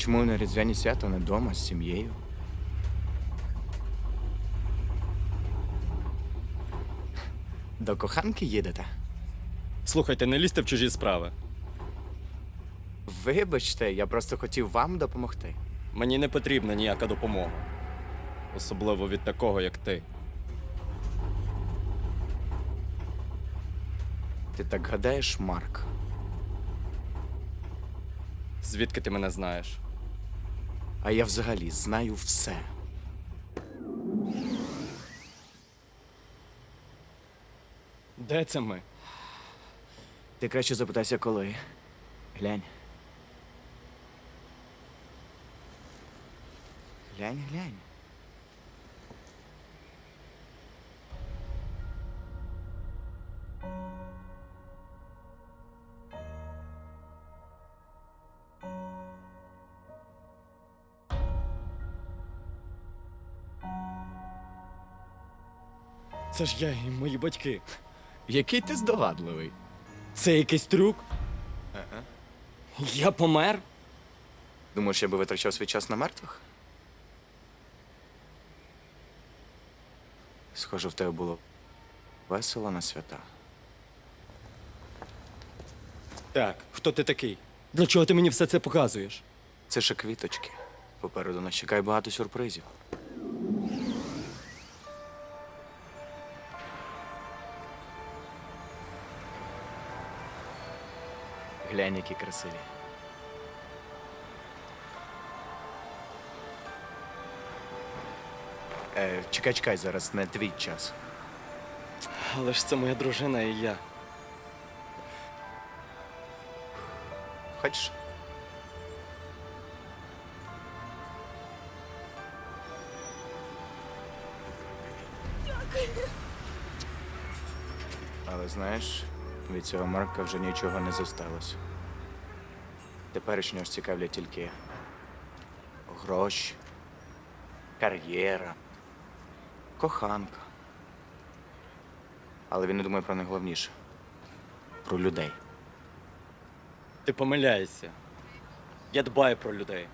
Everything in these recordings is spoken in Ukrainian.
чому на різдвяні свята не вдома з сім'єю? До коханки їдете? Слухайте, не лізьте в чужі справи. Вибачте, я просто хотів вам допомогти. Мені не потрібна ніяка допомога. Особливо від такого, як ти. Ти так гадаєш, Марк? Звідки ти мене знаєш? А я взагалі знаю все. Де це ми? Ти краще запитайся, коли. Глянь. Глянь, глянь. Це ж я і мої батьки. Який ти здогадливий. Це якийсь трюк? Я помер? Думаєш, я би витрачав свій час на мертвих? Схоже, в тебе було весело на свята. Так, хто ти такий? Для чого ти мені все це показуєш? Це ще квіточки. Попереду нас чекає багато сюрпризів. Глянь, які красиві. Е, чекай, чекай, зараз не твій час. Але ж це моя дружина і я. Хочеш? Але знаєш, від цього Марка вже нічого не зосталося. Теперішнього ж цікавлять тільки гроші, кар'єра, коханка. Але він не думає про найголовніше про людей. Ти помиляєшся. Я дбаю про людей.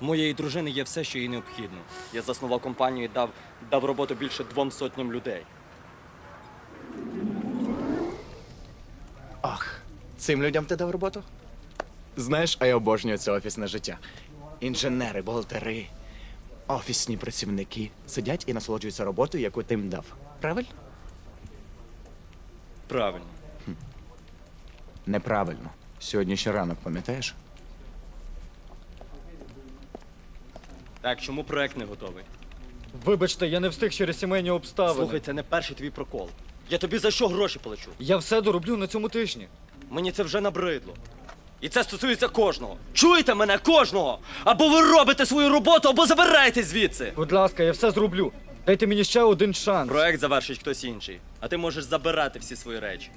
У моєї дружини є все, що їй необхідно. Я заснував компанію і дав, дав роботу більше двом сотням людей. Цим людям ти дав роботу? Знаєш, а я обожнюю це офісне життя. Інженери, бухгалтери, офісні працівники сидять і насолоджуються роботою, яку ти їм дав. Правильно? Правильно. Неправильно. Сьогодні ще ранок, пам'ятаєш? Так, чому проект не готовий? Вибачте, я не встиг через сімейні обставини. Слухай, це не перший твій прокол. Я тобі за що гроші плачу? Я все дороблю на цьому тижні. Мені це вже набридло. І це стосується кожного. Чуєте мене кожного? Або ви робите свою роботу, або забирайте звідси. Будь ласка, я все зроблю. Дайте мені ще один шанс. Проект завершить хтось інший, а ти можеш забирати всі свої речі.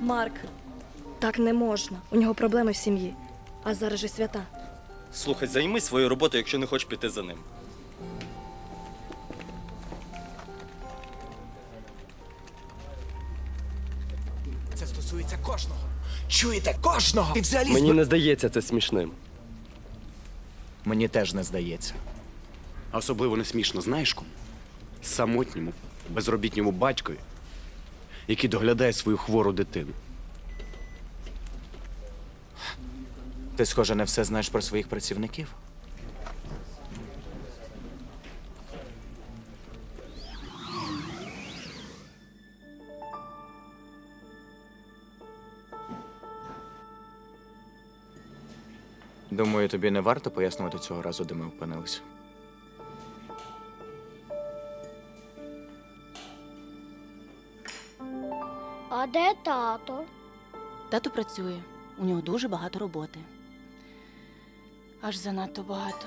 Марк, так не можна. У нього проблеми в сім'ї. А зараз же свята. Слухай, займись своєю роботою, якщо не хочеш піти за ним. Це стосується кожного. Чуєте, кожного! Ти взагалі Мені не здається це смішним. Мені теж не здається. А Особливо не смішно, знаєш кому? Самотньому, безробітньому батькові, який доглядає свою хвору дитину. Ти, схоже, не все знаєш про своїх працівників. Думаю, тобі не варто пояснювати цього разу, де ми опинилися. А де тато? Тато працює. У нього дуже багато роботи. Аж занадто багато.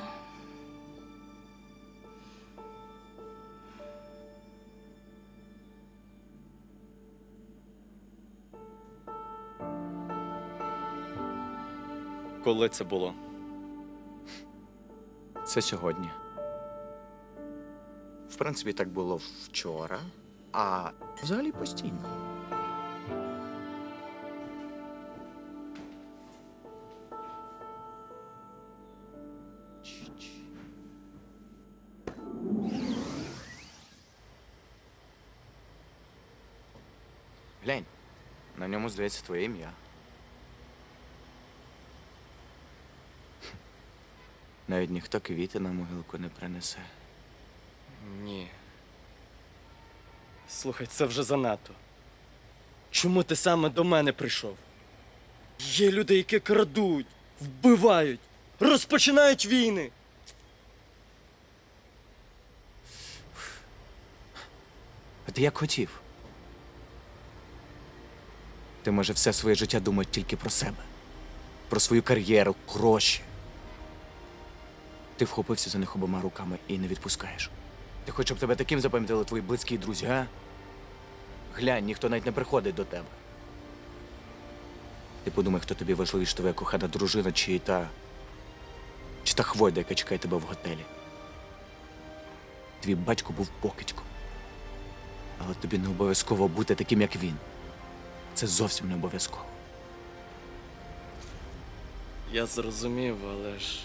Коли це було? Це сьогодні. В принципі, так було вчора, а взагалі постійно. Глянь, на ньому здається твоє ім'я. Навіть ніхто квіти на могилку не принесе. Ні. Слухай, це вже занадто. Чому ти саме до мене прийшов? Є люди, які крадуть, вбивають, розпочинають війни. А ти як хотів? Ти, може, все своє життя думаєш тільки про себе, про свою кар'єру, гроші. Ти вхопився за них обома руками і не відпускаєш. Ти хочеш, щоб тебе таким запам'ятали твої близькі друзі, а? Глянь, ніхто навіть не приходить до тебе. Ти подумай, хто тобі важливіше, твоя кохана дружина чи та. чи та хвойда, яка чекає тебе в готелі. Твій батько був покидьком. Але тобі не обов'язково бути таким, як він. Це зовсім не обов'язково. Я зрозумів, але ж.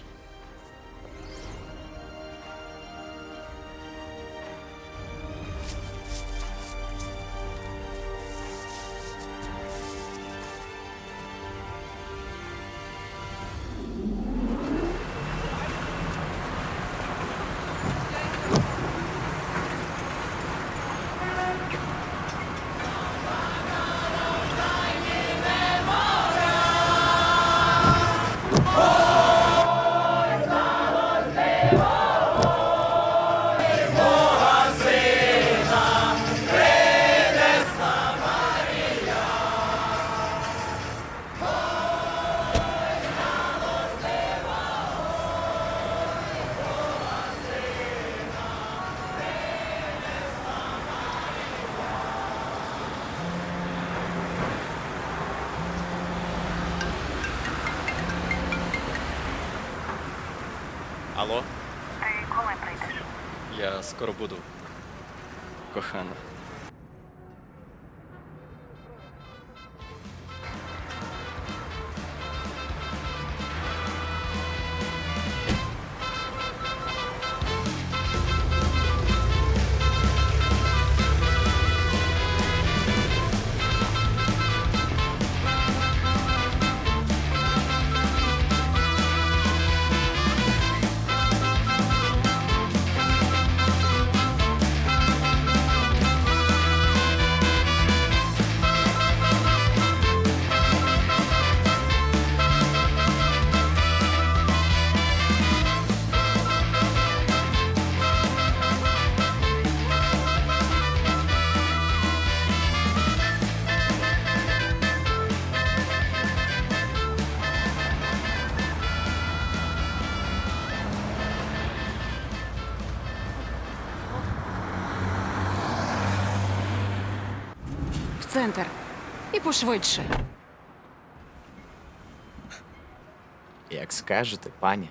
Алло? Ти коли прийдеш? Я скоро буду. Кохана. Центр. І пошвидше. Як скажете, пані.